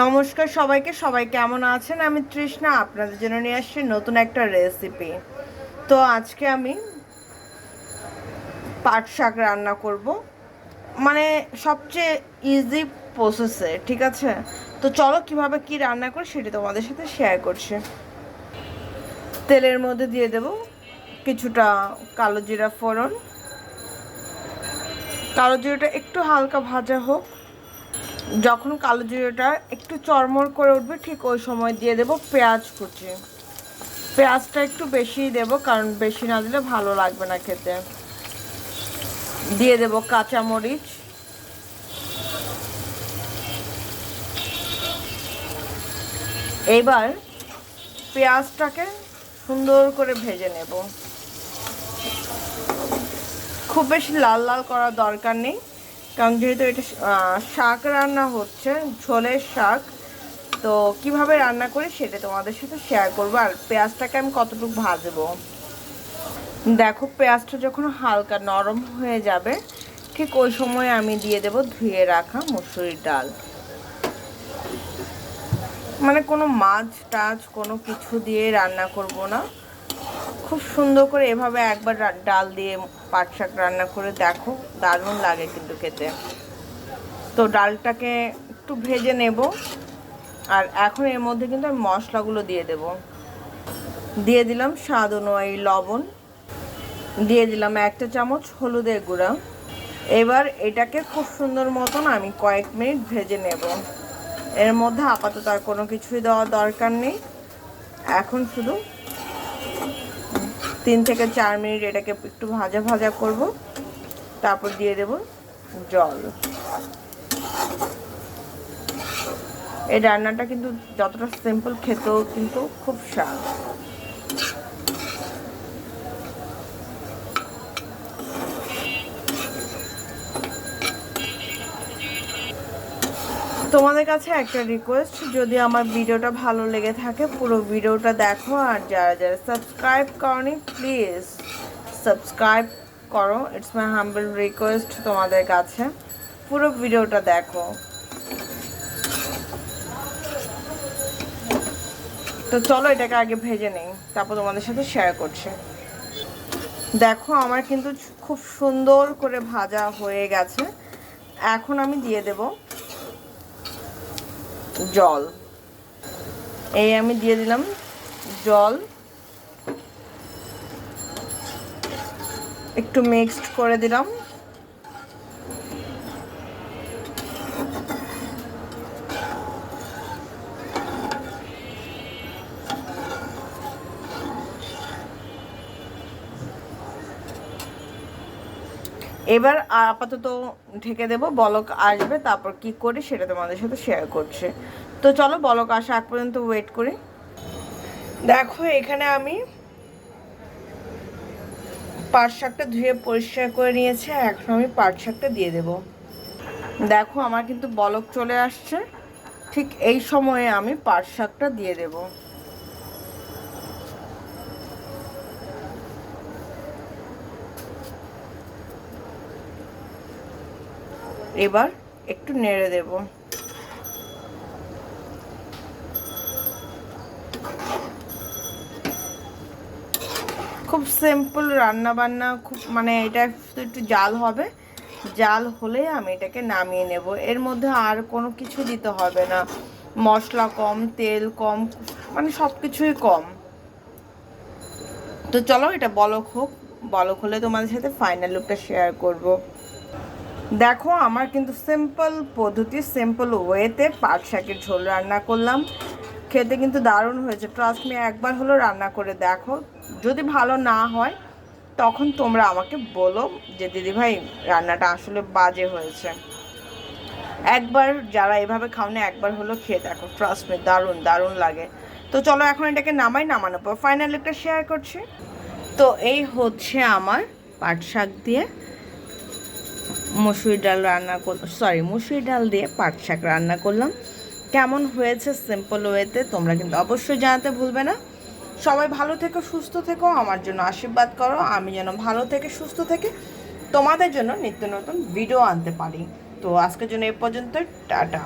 নমস্কার সবাইকে, সবাই কেমন আছেন? আমি তৃষ্ণা, আপনাদের জন্য নিয়ে আসছি নতুন একটা রেসিপি তো আজকে আমি পাট শাক রান্না করব। মানে সবচেয়ে ইজি প্রসেসে ঠিক আছে? তো চলো কীভাবে কি রান্না করি সেটা তোমাদের সাথে শেয়ার করছি। তেলের মধ্যে দিয়ে দেব কিছুটা কালো জিরা ফোড়ন। কালো জিরাটা একটু হালকা ভাজা হোক। যখন কালো জিরাটা একটু চরমর করে উঠবে, ঠিক ওই সময় দিয়ে দেব পেঁয়াজ কুচি। পেঁয়াজটা একটু বেশিই দেব, কারণ বেশি না দিলে ভালো লাগবে না খেতে। দিয়ে দেব কাঁচামরিচ। এবার পেঁয়াজটাকে সুন্দর করে ভেজে নেব। খুব বেশি লাল লাল করার দরকার নেই। কারণ যেহেতু এটা শাক রান্না হচ্ছে, ঝোলের শাক, তো কীভাবে রান্না করি সেটা তোমাদের সাথে শেয়ার করব। আর পেঁয়াজটাকে আমি কতটুকু ভাজবো? দেখো, পেঁয়াজটা যখন হালকা নরম হয়ে যাবে, ঠিক ওই সময় আমি দিয়ে দেব ধুয়ে রাখা মুসুরির ডাল। মানে কোনো মাছ টাছ কোনো কিছু দিয়ে রান্না করব না। খুব সুন্দর করে এভাবে একবার ডাল দিয়ে পাট শাক রান্না করে দেখো, দারুণ লাগে কিন্তু খেতে। তো ডালটাকে একটু ভেজে নেব, আর এখন এর মধ্যে কিন্তু আমি মশলাগুলো দিয়ে দেব। দিয়ে দিলাম স্বাদ অনুযায়ী লবণ, দিয়ে দিলাম একটা চামচ হলুদের গুঁড়া। এবার এটাকে খুব সুন্দর মতন আমি কয়েক মিনিট ভেজে নেব। এর মধ্যে আপাতত আর কোনো কিছুই দেওয়ার দরকার নেই। এখন শুধু তিন থেকে চার মিনিট এটাকে একটু ভাজা ভাজা করব। তারপর দিয়ে দেব জল। এই রান্নাটা কিন্তু যতটা সিম্পল খেতেও কিন্তু খুব স্বাদ। তোমাদের কাছে একটা রিকোয়েস্ট যদি আমার ভিডিওটা ভালো লেগে থাকে, পুরো ভিডিওটা দেখো, আর যারা যারা সাবস্ক্রাইব করনি প্লিজ সাবস্ক্রাইব করো। ইটস মাই হাম্বল রিকোয়েস্ট তোমাদের কাছে, পুরো ভিডিওটা দেখো। তো চলো এটাকে আগে ভেজে নেই, তারপর তোমাদের সাথে শেয়ার করছি। দেখো, আমার কিন্তু খুব সুন্দর করে ভাজা হয়ে গেছে। এখন আমি দিয়ে দেবো জল। এই আমি দিয়ে দিলাম জল। একটু মিক্সড করে দিলাম। এবার আপাতত ঢেকে দেব, বলক আসবে, তারপর কি করি সেটা তোমাদের সাথে শেয়ার করছে। তো চলো বলক আসা আগ পর্যন্ত ওয়েট করি। দেখো এখানে আমি পাট শাকটা ধুয়ে পরিষ্কার করে নিয়েছি এখন আমি পাট শাকটা দিয়ে দেব। দেখো আমার কিন্তু বলক চলে আসছে, ঠিক এই সময়ে আমি পাট শাকটা দিয়ে দেবো। এবার একটু নেড়ে দেব। খুব সিম্পল রান্না বান্না খুব মানে এটা একটু জাল হবে। জাল হলে আমি এটাকে নামিয়ে নেব। এর মধ্যে আর কোনো কিছু দিতে হবে না। মশলা কম, তেল কম মানে সব কিছুই কম। তো চলো এটা বলক হোক। বলক হলে তোমাদের সাথে ফাইনাল লুকটা শেয়ার করব। দেখো, আমার কিন্তু সিম্পল পদ্ধতি সিম্পল ওয়েতে পাট শাকের ঝোল রান্না করলাম। খেতে কিন্তু দারুণ হয়েছে। ট্রাস্ট মি একবার হলো রান্না করে দেখো। যদি ভালো না হয়, তখন তোমরা আমাকে বলো যে, দিদিভাই, রান্নাটা আসলে বাজে হয়েছে। একবার যারা এভাবে খাও না একবার হলো খেয়ে দেখো। ট্রাস্ট মি দারুণ দারুণ লাগে। তো চলো, এখন এটাকে নামাই, নামানোর পর ফাইনাল একটা শেয়ার করছি। তো এই হচ্ছে আমার পাট শাক দিয়ে মুসুরি ডাল রান্না কর সরি মসুরি ডাল দিয়ে পাট শাক রান্না করলাম। কেমন হয়েছে সিম্পল ওয়েতে তোমরা কিন্তু অবশ্যই জানাতে ভুলবে না। সবাই ভালো থেকো, সুস্থ থেকো, আমার জন্য আশীর্বাদ করো, আমি যেন ভালো থেকে সুস্থ থেকে তোমাদের জন্য নিত্য নতুন ভিডিও আনতে পারি। তো আজকের জন্য এ পর্যন্ত টাটা।